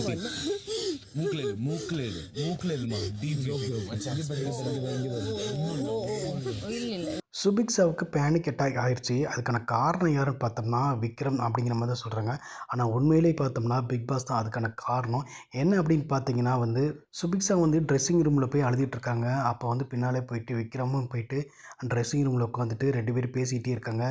ಮೂಕ್ಲೇಲು ಮೂಕ್ಲೇಲು ಮೂಕ್ಲೇಲು ಮಾ ಡೀಪ್ ಆಗಿ ಬರ್ಲಿ ಆಗಿ ಬರ್ಲಿ ಆಗಿ ಬರ್ಲಿ சுபிக்ஸாவுக்கு பேனிக் அட்டாக் ஆயிடுச்சு அதுக்கான காரணம் யாருன்னு பார்த்தோம்னா விக்ரம் அப்படிங்கிற மாதிரி தான் சொல்கிறாங்க ஆனால் உண்மையிலேயே பார்த்தோம்னா பிக் பாஸ் தான் அதுக்கான காரணம். என்ன அப்படின்னு பார்த்தீங்கன்னா வந்து சுபிக்ஸா வந்து ட்ரெஸ்ஸிங் ரூமில் போய் அழுதுட்டு இருக்காங்க. அப்போ வந்து பின்னாலே போயிட்டு விக்ரமும் போயிட்டு அந்த ட்ரெஸ்ஸிங் ரூமில் உட்காந்துட்டு ரெண்டு பேரும் பேசிகிட்டே இருக்காங்க.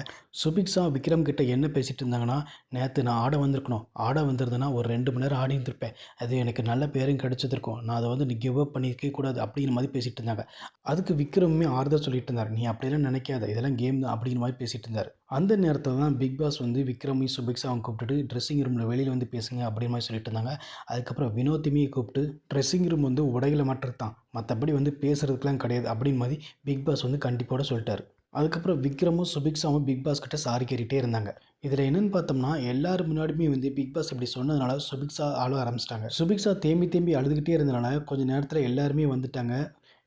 சுபிக்ஸா விக்ரம் கிட்ட என்ன பேசிகிட்டு இருந்தாங்கன்னா நேற்று நான் ஆட வந்திருக்கணும். ஆட வந்திருந்தேன்னா ஒரு ரெண்டு மணி நேரம் ஆடி இருந்திருப்பேன் அது எனக்கு நல்ல பேரும் கிடச்சிருக்கும் நான் அதை வந்து நீ கிவ் அப் பண்ணியிருக்கவே கூடாது அப்படிங்கிற மாதிரி பேசிகிட்டு இருந்தாங்க. அதுக்கு விக்ரமுமே ஆறுதல் சொல்லிட்டு இருந்தார். நீ அப்படியெல்லாம் நினைக்காத இதெல்லாம் கேம் தான் அப்படிங்கிற மாதிரி பேசிட்டு இருந்தார். அந்த நேரத்தில் தான் பிக் பாஸ் வந்து விக்ரமையும் சுபிக்ஸாவும் கூப்பிட்டுட்டு ட்ரெஸ்ஸிங் ரூமில் வெளியில் வந்து பேசுங்க அப்படிங்கிற மாதிரி சொல்லிட்டு இருந்தாங்க. அதுக்கப்புறம் வினோத்திமையை கூப்பிட்டு ட்ரெஸ்ஸிங் ரூம் வந்து உடைகளை மட்டும் தான் மற்றபடி வந்து பேசுகிறதுக்கெலாம் கிடையாது அப்படின்னு மாதிரி பிக் பாஸ் வந்து கண்டிப்போட சொல்லிட்டார். அதுக்கப்புறம் விக்ரமும் சுபிக்ஸாவும் பிக் பாஸ் கிட்ட சாரி கேட்டுகிட்டே இருந்தாங்க. இதில் என்னென்னு பார்த்தோம்னா எல்லாரும் முன்னாடியுமே வந்து பிக் பாஸ் இப்படி சொன்னதுனால சுபிக்ஸா ஆள ஆரம்பிச்சிட்டாங்க. சுபிக்ஸா தேம்பி தேம்பி அழுதுகிட்டே இருந்தனால கொஞ்ச நேரத்தில் எல்லாருமே வந்துட்டாங்க.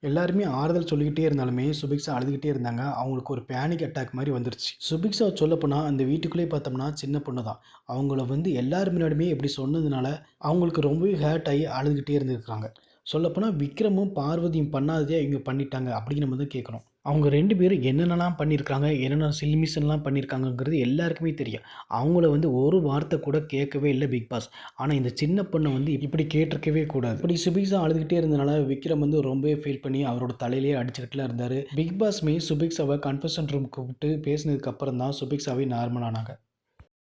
எல்லாருமே ஆறுதல் சொல்லிக்கிட்டே இருந்தாலுமே சுபிக்ஸா அழுதுகிட்டே இருந்தாங்க. அவங்களுக்கு ஒரு பேனிக் அட்டாக் மாதிரி வந்துருச்சு. சுபிக்ஸா சொல்லப்போனால் அந்த வீட்டுக்குள்ளே பார்த்தோம்னா சின்ன பொண்ணு தான். அவங்கள வந்து எல்லாரும் முன்னாடியுமே இப்படி சொன்னதுனால அவங்களுக்கு ரொம்பவே ஹேர்ட் ஆகி அழுதுகிட்டே இருந்திருக்காங்க. சொல்லப்போனால் விக்ரமும் பார்வதியும் பண்ணாததே இவங்க பண்ணிட்டாங்க அப்படின்னு நம்ம கேட்கணும் அவங்க ரெண்டு பேரும் என்னென்னலாம் பண்ணியிருக்காங்க என்னென்ன சில்மிஷன்லாம் பண்ணியிருக்காங்கங்கிறது எல்லாருக்குமே தெரியும். அவங்கள வந்து ஒரு வார்த்தை கூட கேட்கவே இல்லை பிக் பாஸ். ஆனால் இந்த சின்ன பொண்ணை வந்து இப்படி கேட்டிருக்கவே கூடாது. இப்படி சுபிக்ஸா அழுதுகிட்டே இருந்தனால விக்ரம் வந்து ரொம்பவே ஃபீல் பண்ணி அவரோட தலையிலே அடிச்சுக்கிட்டுலாம் இருந்தார். பிக் பாஸ்மே சுபிக்ஸாவை கன்ஃபெஷன் ரூம் கூப்பிட்டு பேசினதுக்கு அப்புறம் தான் சுபிக்ஸாவே நார்மல் ஆனாங்க.